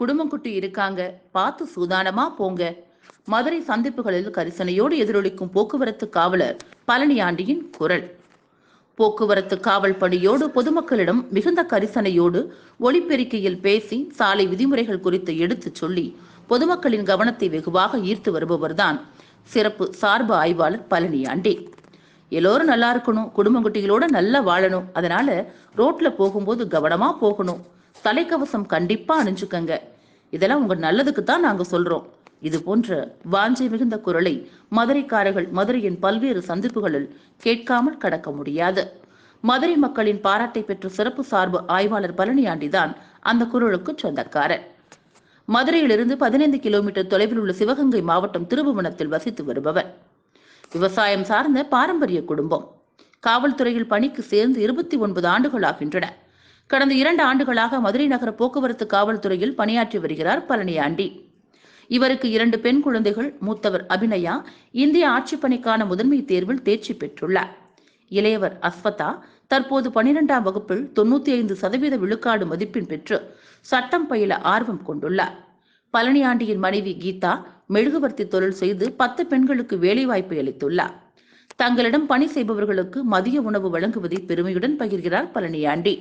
குடும்பம் குட்டி இருக்காங்க. பார்த்து சூதானமா போங்க. மதுரை சந்திப்புகளில் கரிசனையோடு எதிரொலிக்கும் போக்குவரத்து காவலர் பழனியாண்டியின் குரல். போக்குவரத்து காவல் பணியோடு பொதுமக்களிடம் மிகுந்த கரிசனையோடு ஒளிப்பெருக்கியில் பேசி சாலை விதிமுறைகள் குறித்து எடுத்துச் சொல்லி பொதுமக்களின் கவனத்தை வெகுவாக ஈர்த்து வருபவர்தான் சிறப்பு சார்பு ஆய்வாளர் பழனியாண்டி. எல்லோரும் நல்லா இருக்கணும் குடும்பங்குட்டிகளோட நல்லா வாழணும். அதனால ரோட்ல போகும்போது கவனமா போகணும். தலைக்கவசம் கண்டிப்பா அணிஞ்சுக்கங்க. இதெல்லாம் உங்க நல்லதுக்கு தான் நாங்க சொல்றோம். இது போன்ற வாஞ்சை மிகுந்த குரலை மதுரைக்காரர்கள் மதுரையின் பல்வேறு சந்திப்புகளில் கேட்காமல் கடக்க முடியாது. மதுரை மக்களின் பாராட்டை பெற்ற சிறப்பு சார்பு ஆய்வாளர் பழனியாண்டிதான் அந்த குரலுக்கு சொந்தக்காரர். மதுரையிலிருந்து பதினைந்து கிலோமீட்டர் தொலைவில் உள்ள சிவகங்கை மாவட்டம் திருபுவனத்தில் வசித்து வருபவர். விவசாயம் சார்ந்த பாரம்பரிய குடும்பம். காவல்துறையில் பணிக்கு சேர்ந்து இருபத்தி ஒன்பது ஆண்டுகள் ஆகின்றன. கடந்த இரண்டு ஆண்டுகளாக மதுரை நகர போக்குவரத்து காவல்துறையில் பணியாற்றி வருகிறார் பழனியாண்டி இவருக்கு இரண்டு பெண் குழந்தைகள் மூத்தவர் அபிநயா இந்திய ஆட்சிப்பணிக்கான முதன்மை தேர்வில் தேர்ச்சி பெற்றுள்ளார். இளையவர் அஸ்வதா தற்போது பனிரெண்டாம் வகுப்பில் தொண்ணூத்தி ஐந்து சதவீத விழுக்காடு மதிப்பெண் பெற்று சட்டம் பயில ஆர்வம் கொண்டுள்ளார். பழனியாண்டியின் மனைவி கீதா மெழுகுவர்த்தி தொழில் செய்து பத்து பெண்களுக்கு வேலைவாய்ப்பு அளித்துள்ளார். தங்களிடம் பணி செய்பவர்களுக்கு மதிய உணவு வழங்குவதை பெருமையுடன் பகிர்கிறார் பழனியாண்டி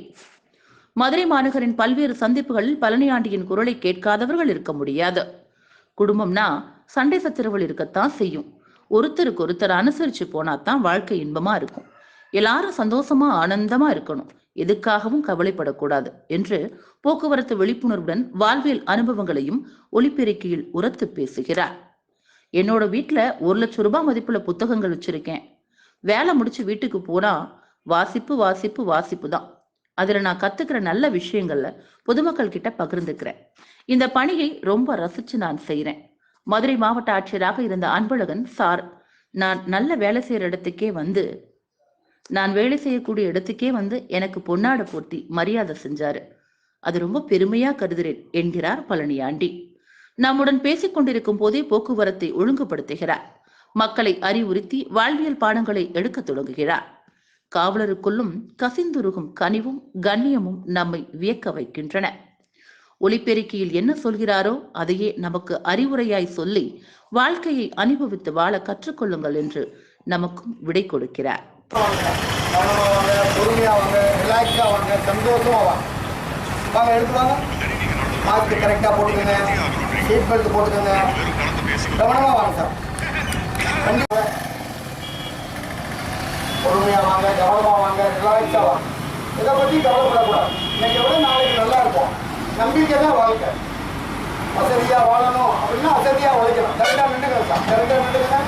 மதுரை மாநகரின் பல்வேறு சந்திப்புகளில் பழனியாண்டியின் குரலை கேட்காதவர்கள் இருக்க முடியாது. குடும்பம்னா சண்டை சச்சரவுகள் இருக்கத்தான் செய்யும். ஒருத்தருக்கு ஒருத்தர் அனுசரிச்சு போனா தான் வாழ்க்கை இன்பமா இருக்கும். எல்லாரும் சந்தோஷமா ஆனந்தமா இருக்கணும். எதுக்காகவும் கவலைப்படக்கூடாது என்று போக்குவரத்து விழிப்புணர்வுடன் வாழ்வியல் அனுபவங்களையும் ஒளிப்பெருக்கியில் உரத்து பேசுகிறார். என்னோட வீட்டுல ஒரு லட்சம் ரூபாய் மதிப்புள்ள புத்தகங்கள் வச்சிருக்கேன். வேலை முடிச்சு வீட்டுக்கு போனா வாசிப்பு வாசிப்பு வாசிப்பு தான். அதுல நான் கத்துக்கிற நல்ல விஷயங்கள்ல பொதுமக்கள் கிட்ட பகிர்ந்துக்கிறேன். இந்த பணியை ரொம்ப ரசிச்சு நான் செய்யறேன் மதுரை மாவட்ட ஆட்சியராக இருந்த அன்பழகன் சார் நான் நல்ல வேலை செய்யற இடத்துக்கே வந்து நான் வேலை செய்யக்கூடிய இடத்துக்கே வந்து எனக்கு பொன்னாட போர்த்தி மரியாதை செஞ்சாரு. அது ரொம்ப பெருமையா கருதுகிறேன் என்கிறார் பழனியாண்டி. நம்முடன் பேசிக் கொண்டிருக்கும் போதே போக்குவரத்தை ஒழுங்குபடுத்துகிறார். மக்களை அறிவுறுத்தி வாழ்வியல் பாடங்களை எடுக்க தொடங்குகிறார். காவலருக்குள்ளும் கசிந்துருகும் கனிவும் கண்ணியமும் நம்மை வியக்க வைக்கின்றன. ஒளிப்பெருக்கியில் என்ன சொல்கிறாரோ அதையே நமக்கு அறிவுரையாய் சொல்லி வாழ்க்கையை அனுபவித்து வாழ கற்றுக்கொள்ளுங்கள் என்று நமக்கும் விடை கொடுக்கிறார். மாஸ்க் கரெக்டாக போட்டுக்கோங்க. சீட் பெல்ட் போட்டுக்கோங்க கவனமா வாங்க சார். பொறுமையாக பொறுமையா வாங்க கவனமா வாங்க ரிலாக்ஸா வாங்க. இதை பற்றி கவலைப்படக்கூடாது. இன்னைக்கு விட நாளைக்கு நல்லா இருக்கும். நம்பிக்கை தான் வாழ்க்கை. வசதியாக வாழணும் அப்படின்னா அசதியாக உழைக்கணும். கரெக்டாக நின்றுக்கணும் சார். கரெக்டாக நின்றுக்கங்க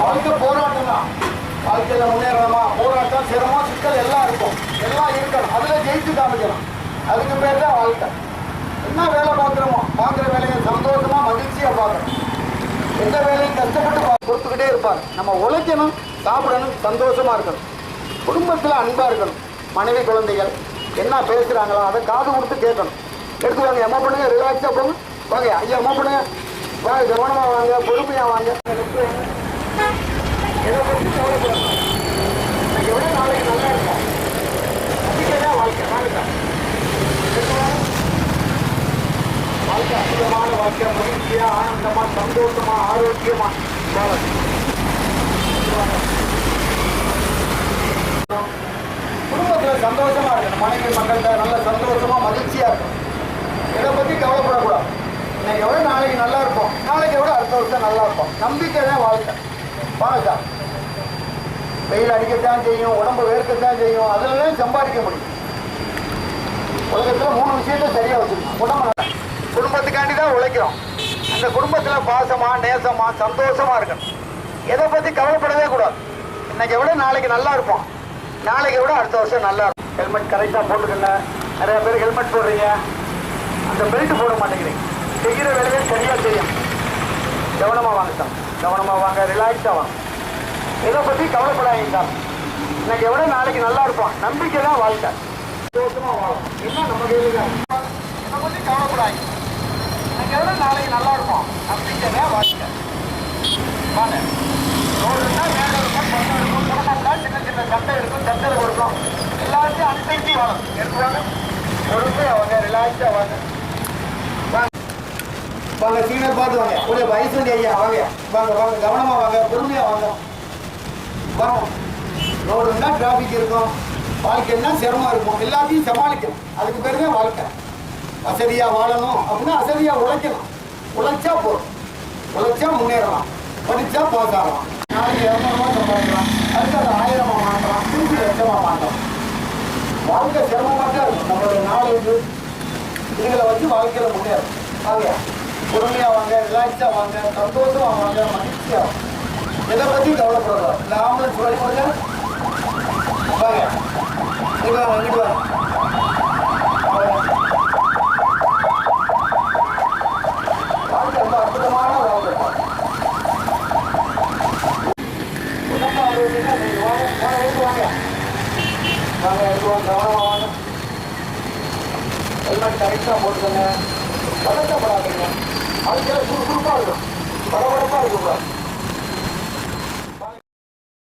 வாழ்க்கை போராட்டம் தான். வாழ்க்கையில் முன்னேறணுமா? போராட்டம் சிரமம் சிக்கல் எல்லாம் இருக்கும். எல்லாம் இருக்கணும். அதில் ஜெயிச்சு காமிக்கணும். அதுக்கு பேர் தான் வாழ்க்கை. என்ன வேலை பார்க்குறோமோ பார்க்குற வேலையை சந்தோஷமா மகிழ்ச்சியாக பார்க்கணும். எந்த வேலையும் கஷ்டப்பட்டு கொடுத்துக்கிட்டே இருப்பாங்க நம்ம உழைக்கணும். சாப்பிடணும் சந்தோஷமா இருக்கணும். குடும்பத்தில் அன்பாக இருக்கணும். மனைவி குழந்தைகள் என்ன பேசுகிறாங்களோ அதை காது கொடுத்து கேட்கணும். எடுத்து வாங்க அம்மா பண்ணுங்க ரிலாக்ஸாக போங்க. வாங்க ஐயா அம்மா பண்ணுங்க. வாங்க கவனமாக வாங்க பொறுமையாக வாங்க. எதை பற்றி கவலைப்படணும் நாளைக்கு நல்லா இருக்கும் நம்பிக்கை தான் வாழ்க்கை வாழ்க்கை அற்புதமான வாழ்க்கை மகிழ்ச்சியா ஆனந்தமா சந்தோஷமா ஆரோக்கியமா. வாழணும். குடும்பத்துல சந்தோஷமா இருக்கணும். மனைவி மக்கள்கிட்ட நல்ல சந்தோஷமா மகிழ்ச்சியா இருக்கும் இதை பத்தி கவலைப்படக்கூடாது. இன்னைக்கு எவ்வளோ நாளைக்கு நல்லா இருப்போம். நாளைக்கு எவ்வளோ அடுத்த வருஷம் நல்லா இருப்போம். நம்பிக்கை தான் வாழ்க்கை. வாங்க வெயில் அடிக்கத்தான் செய்யும். உடம்பு வேர்க்கத்தான் செய்யும். அதில் சம்பாதிக்க முடியும். உலகத்தில் மூணு விஷயத்த சரியாக வச்சுக்கணும் உடம்பு குடும்பத்துக்காண்டி தான் உழைக்கிறோம். அந்த குடும்பத்தில் பாசமா நேசமா சந்தோஷமா இருக்கணும். எதை பற்றி கவலைப்படவே கூடாது. இன்னைக்கு விட நாளைக்கு நல்லா இருப்போம். நாளைக்கு விட அடுத்த வருஷம் நல்லா இருக்கும். ஹெல்மெட் கரெக்டாக போட்டுக்கல நிறைய பேர் ஹெல்மெட் போடுறீங்க. அந்த பெல்ட் போட மாட்டேங்கிறீங்க. செய்கிற வேலையை சரியாக செய்யும் கவனமாக வாங்க சார். கவனமாக வாங்க ரிலாக்ஸாக வாங்க. எதை பற்றி கவலைப்படாதீங்க சார். இன்னைக்கு விட நாளைக்கு நல்லா இருப்போம். நம்பிக்கை தான் வாழ்க்கை. சந்தோஷமாக வாழும். என்ன நம்ம கையில் தான் இதை பற்றி கவலைப்படாதீங்க. இன்னைக்கு விட நாளைக்கு நல்லா இருப்போம். நம்பிக்கை தான் வாழ்க்கை. வாங்க ரோடுனா மேலே இருக்கும் பக்கம் இருக்கும் குடும்பம்னா சண்டை இருக்கும் சண்டை கொடுக்கும் எல்லாத்தையும் அனுசரித்து வாங்க எடுத்துவாங்க கொடுத்து வாங்க. ரிலாக்ஸாக வாங்க வாங்க சீனியர் பார்த்து வாங்க. ஒரு வயசு ஐயா வாங்க. வாங்க வாங்க. கவனமா வாங்க பொறுமையா வாங்க. வாங்க. ரோடுன்னா டிராஃபிக் இருக்கும். வாழ்க்கைன்னா சிரமம் இருக்கும். எல்லாத்தையும் சமாளிக்கணும். அதுக்கு பேர் தான் வாழ்க்கை. வசதியா வாழணும் அப்படின்னா அசதியா உழைக்கணும். உழைச்சா போதும். உழைச்சா முன்னேறலாம். படிச்சா பாஸ் ஆகலாம். நாளைக்கு இரநூறுவா சம்பாதிக்கணும் வாழ்க்கை சிரமமாக இருக்கும். நம்மளுடைய நாலேஜு இதுகளை வச்சு வாழ்க்கையில முன்னேறும். வாங்க பொறுமையா வாங்க ரிலாக்ஸா வாங்க சந்தோஷமா வாங்க மகிழ்ச்சியா வாங்க. எதை பத்தி கவலைப்படுறோம் இந்த ஆம்புலன்ஸ் வழி கொடுங்க. வாங்க. இங்க வாங்க இங்கிட்டு வாங்க வாங்க. எல்லாம் கரெக்டாக போட்டுக்கோங்க. பதக்கப்படாதீங்க அதுக்கெல்லாம் சுறுசுறுப்பாக இருக்கும். பரபரப்பாக இருக்கக்கூடாது